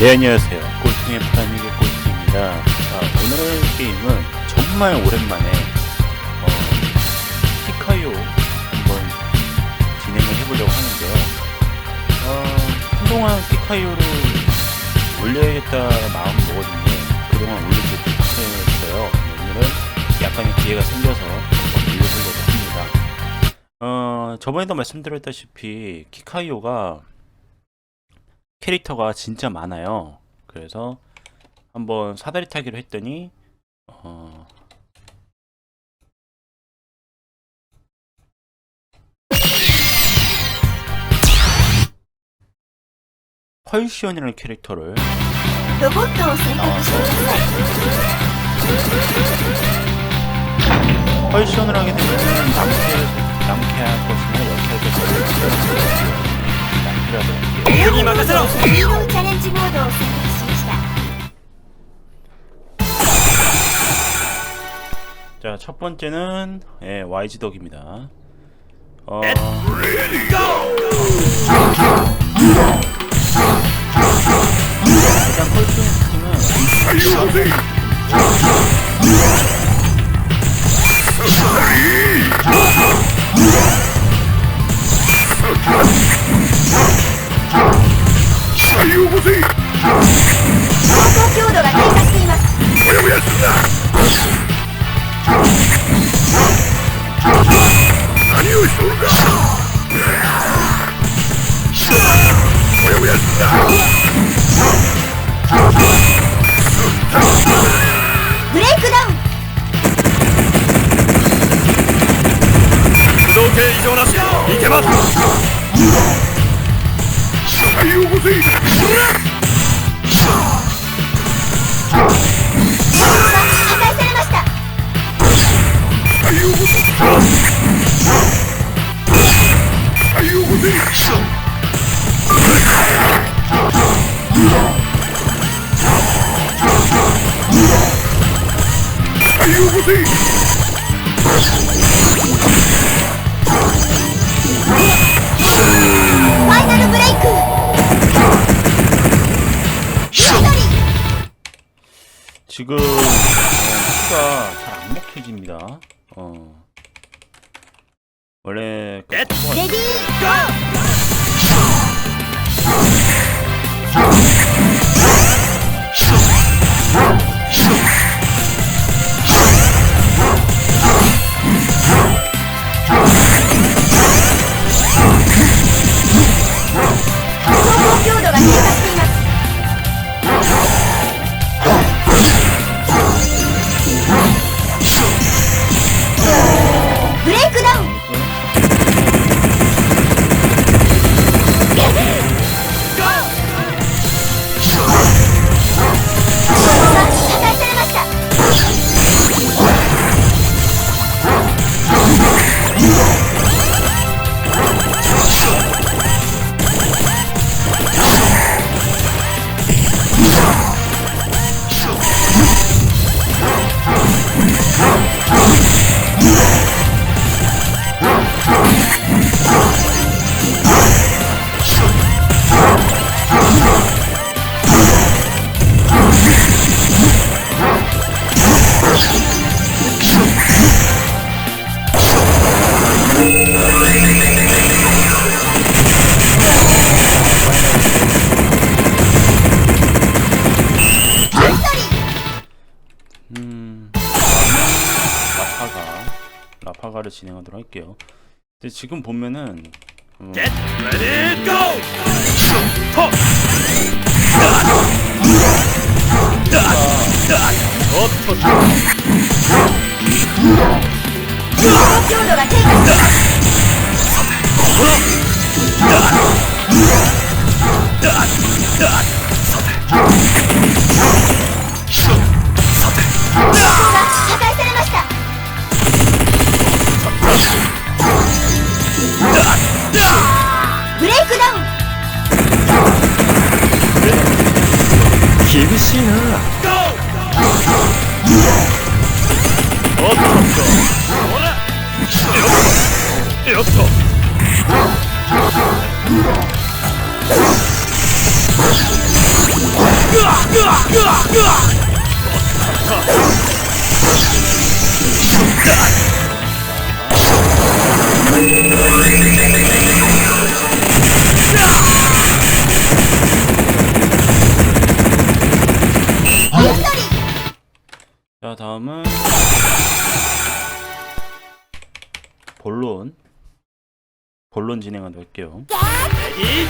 네 안녕하세요. 꼴통의 파미의 꼴통입니다. 자, 오늘의 게임은 정말 오랜만에 어, 히카이오 한번 진행을 해보려고 하는데요. 어, 한동안 히카이오를 올려야겠다 마음을 먹었는데 그동안 올리지 못했어요. 오늘은 약간의 기회가 생겨서 한번 올려보려고 합니다. 어, 저번에도 말씀드렸다시피 키카이오가 캐릭터가 진짜 많아요. 그래서 한번 사다리 타기로 했더니 어... 펄시온이라는 캐릭터를 펄시온을 하게 되면 남캐, 남캐할 것이나 여캐할 것이나 자, 첫 번째는 예, YG 덕입니다. 어, けます使い 지금 어, 피가 잘 안 먹혀집니다. 어. 원래 그 레디 고! 소모 교도가 되었다. 할게요. 근데 지금 보면은 어, 겟 레디 고 イクダウン。厳しいな。っっうわっ 본론 진행을 할게요. 이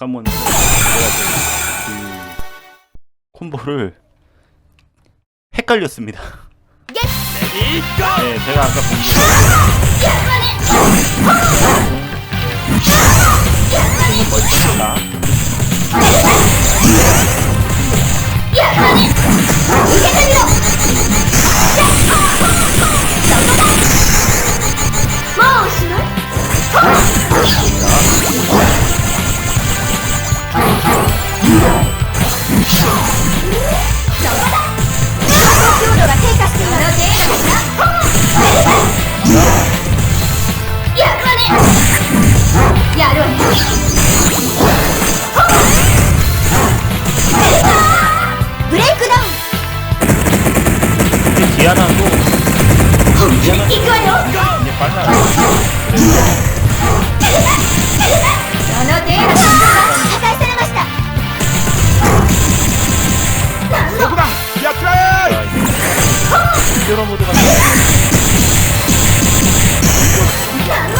아까만 그 콤보를 헷갈렸습니다. 네, 제가 아까 본게 어, 뭐 Diana, tú. Diana, tú. ¿Qué pasa? Yeah.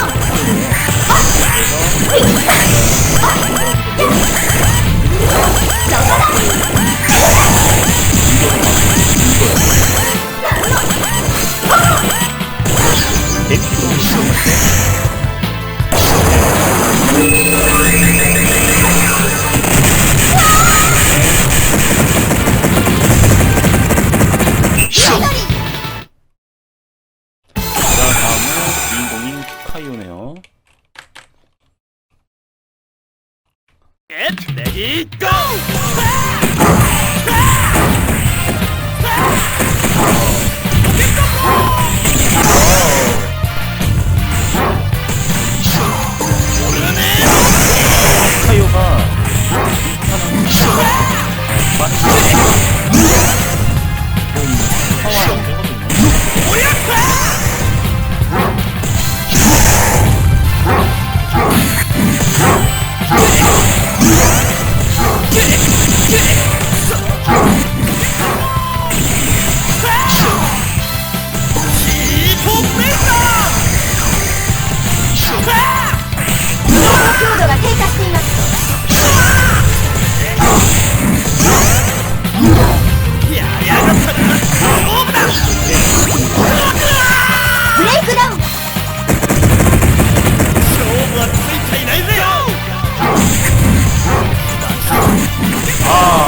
Oh.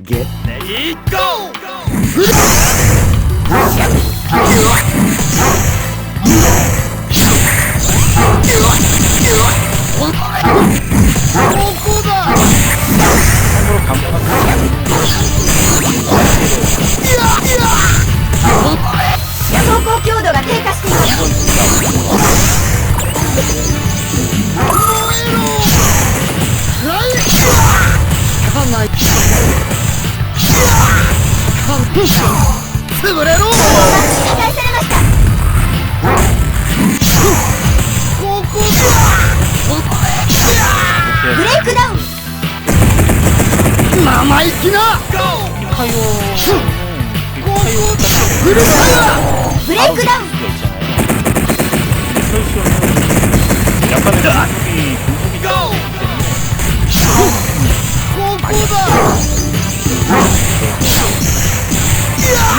Get ready, go! Yeah! 潰れろブレイクダウン。生意気なはようブレイクダウンここだ Yeah!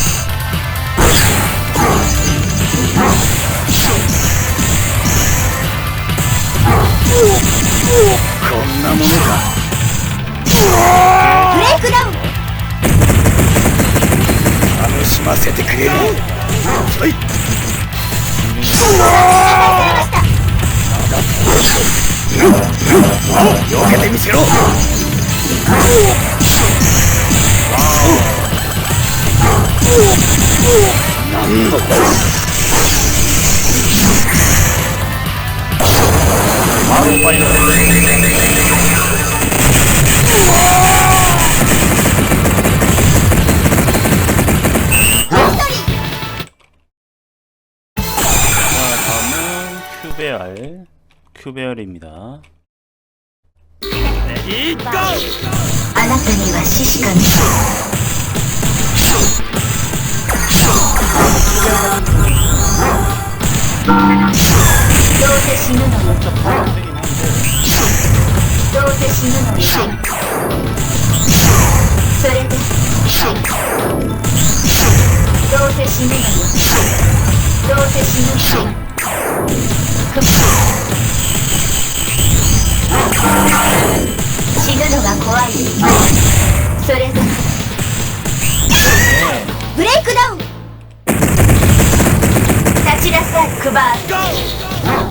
こんなものかブレイクダウン楽しませてくれる。はい。避けてみせろなんだこれ 바로 빨려. 다음은 큐베알, 큐베알입니다. 네, 아나타니와 시시간 どうせ死ぬのよ。どうせ死ぬのよそれでどうせ死ぬのよどうせ死ぬのよ死ぬのが怖い。それで。ブレイクダウン。立ちなさいクバー。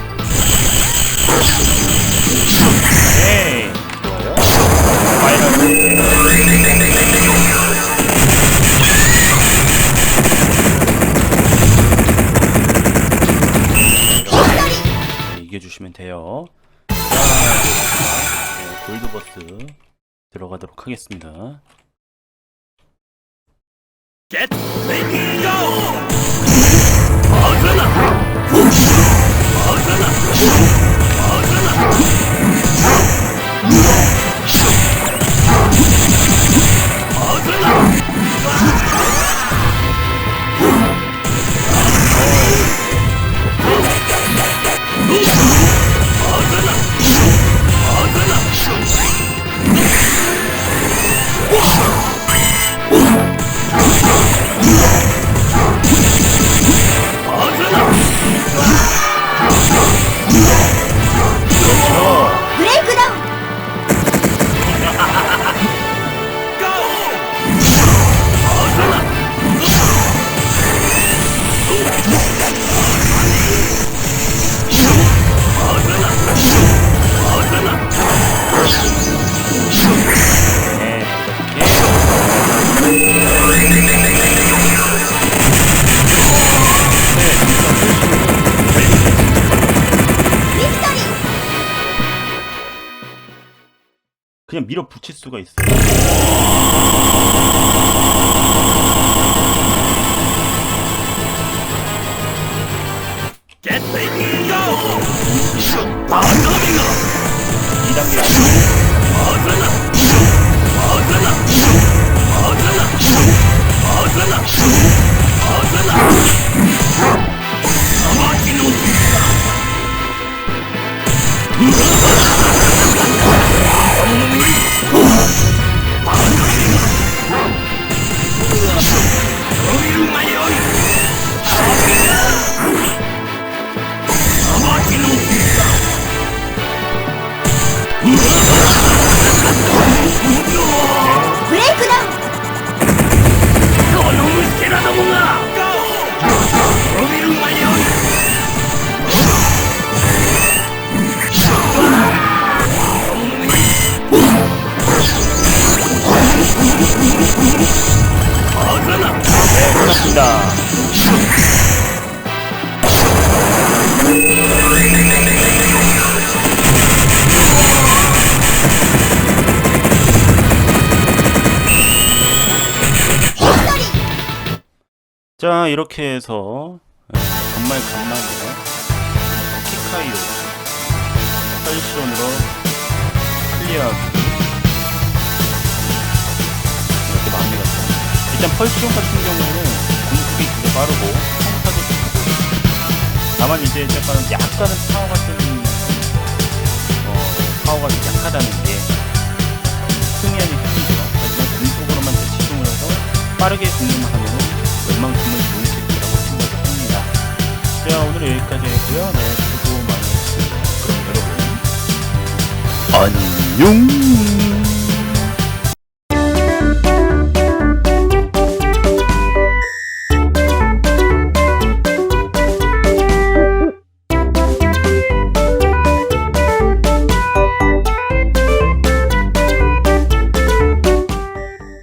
하겠습니다. Get ready, go! 밀어붙일 수가 있어요 자 이렇게 해서 에, 정말 간만에 키카이오 8시론으로 클리어하기. 이렇게 마무리가 됐습니다 일단 펄시온 같은 경우에는 공격이 되게 빠르고 평타도 좋고. 다만 이제 약간 약간은 파워가 좀 어, 파워가 좀 약하다는 게 승리하기 힘들죠 하지만 공속으로만 집중을 해서 빠르게 공격만 하면은 웬만큼은 자 오늘 여기까지 했고요. 네 수고 많이 했습니다. 그럼 여러분 안녕